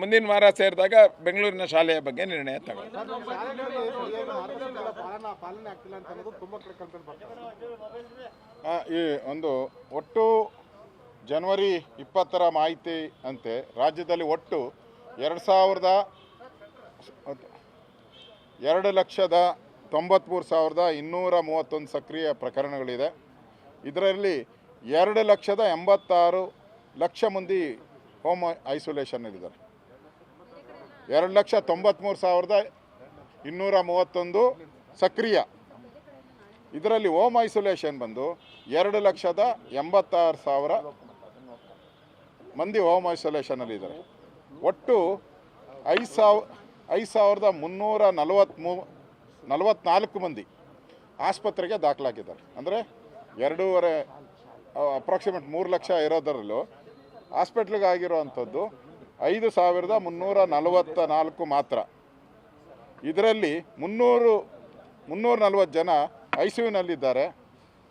ಮುಂದಿನ ವಾರ ಸೇರಿದಾಗ ಬೆಂಗಳೂರಿನ ಶಾಲೆಯ ಬಗ್ಗೆ ನಿರ್ಣಯ ತಗೊಳ್ಳಿ. ಈ ಒಂದು ಒಟ್ಟು ಜನವರಿ ಇಪ್ಪತ್ತರ ಮಾಹಿತಿ ಅಂತೆ ರಾಜ್ಯದಲ್ಲಿ ಒಟ್ಟು ಎರಡು ಸಾವಿರದ ಎರಡು ಲಕ್ಷದ ತೊಂಬತ್ತ್ಮೂರು ಸಾವಿರದ ಇನ್ನೂರ ಮೂವತ್ತೊಂದು ಸಕ್ರಿಯ ಪ್ರಕರಣಗಳಿದೆ. ಇದರಲ್ಲಿ ಎರಡು ಲಕ್ಷದ ಎಂಬತ್ತಾರು ಲಕ್ಷ ಮಂದಿ ಹೋಮ್ ಐಸೋಲೇಷನ್ನಲ್ಲಿದ್ದಾರೆ ಎರಡು ಲಕ್ಷ ತೊಂಬತ್ತ್ಮೂರು ಸಾವಿರದ ಇನ್ನೂರ ಮೂವತ್ತೊಂದು ಸಕ್ರಿಯ. ಇದರಲ್ಲಿ ಹೋಮ್ ಐಸೋಲೇಷನ್ ಬಂದು ಎರಡು ಲಕ್ಷದ ಎಂಬತ್ತಾರು ಸಾವಿರ ಮಂದಿ ಹೋಮ್ ಐಸೋಲೇಷನಲ್ಲಿ ಇದ್ದಾರೆ. ಒಟ್ಟು ಐದು ಸಾವಿರ ಐದು ಸಾವಿರದ ಮುನ್ನೂರ ನಲವತ್ತ್ಮೂ ನಲವತ್ತ್ನಾಲ್ಕು ಮಂದಿ ಆಸ್ಪತ್ರೆಗೆ ದಾಖಲಾಗಿದ್ದಾರೆ. ಅಂದರೆ ಎರಡೂವರೆ ಅಪ್ರಾಕ್ಸಿಮೇಟ್ ಮೂರು ಲಕ್ಷ ಇರೋದರಲ್ಲೂ ಹಾಸ್ಪಿಟ್ಲಿಗೆ ಆಗಿರುವಂಥದ್ದು ಐದು ಸಾವಿರದ ಮುನ್ನೂರ ನಲವತ್ತ ನಾಲ್ಕು ಮಾತ್ರ. ಇದರಲ್ಲಿ ಮುನ್ನೂರು, ಮುನ್ನೂರ ನಲ್ವತ್ತು ಜನ ಐ ಸಿ ಯುನಲ್ಲಿದ್ದಾರೆ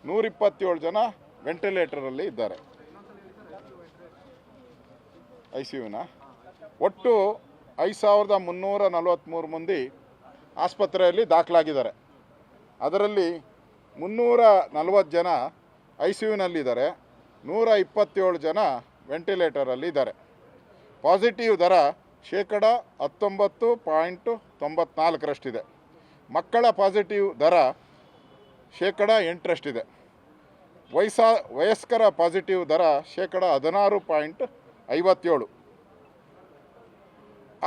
ನೂರಿಪ್ಪತ್ತೇಳು ಜನ ವೆಂಟಿಲೇಟರಲ್ಲಿ ಇದ್ದಾರೆ. ಐ ಸಿ ಯುನ ಒಟ್ಟು ಐದು ಸಾವಿರದ ಮುನ್ನೂರ ನಲವತ್ತ್ಮೂರು ಮಂದಿ ಆಸ್ಪತ್ರೆಯಲ್ಲಿ ದಾಖಲಾಗಿದ್ದಾರೆ. ಅದರಲ್ಲಿ ಮುನ್ನೂರ ನಲವತ್ತು ಜನ ಐ ಸಿ ಯುನಲ್ಲಿದ್ದಾರೆ ನೂರ ಇಪ್ಪತ್ತೇಳು ಜನ ವೆಂಟಿಲೇಟರಲ್ಲಿ ಇದ್ದಾರೆ ಪಾಸಿಟಿವ್ ದರ ಶೇಕಡ ಹತ್ತೊಂಬತ್ತು ಪಾಯಿಂಟು ತೊಂಬತ್ನಾಲ್ಕರಷ್ಟಿದೆ. ಮಕ್ಕಳ ಪಾಸಿಟಿವ್ ದರ ಶೇಕಡ ಎಂಟರಷ್ಟಿದೆ. ವಯಸ್ಸಾ, ವಯಸ್ಕರ ಪಾಸಿಟಿವ್ ದರ ಶೇಕಡ ಹದಿನಾರು ಪಾಯಿಂಟ್ ಐವತ್ತೇಳು.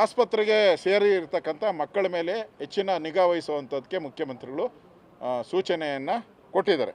ಆಸ್ಪತ್ರೆಗೆ ಸೇರಿ ಇರತಕ್ಕಂಥ ಮಕ್ಕಳ ಮೇಲೆ ಹೆಚ್ಚಿನ ನಿಗಾ ವಹಿಸುವಂಥದ್ದಕ್ಕೆ ಮುಖ್ಯಮಂತ್ರಿಗಳು ಸೂಚನೆಯನ್ನು ಕೊಟ್ಟಿದ್ದಾರೆ.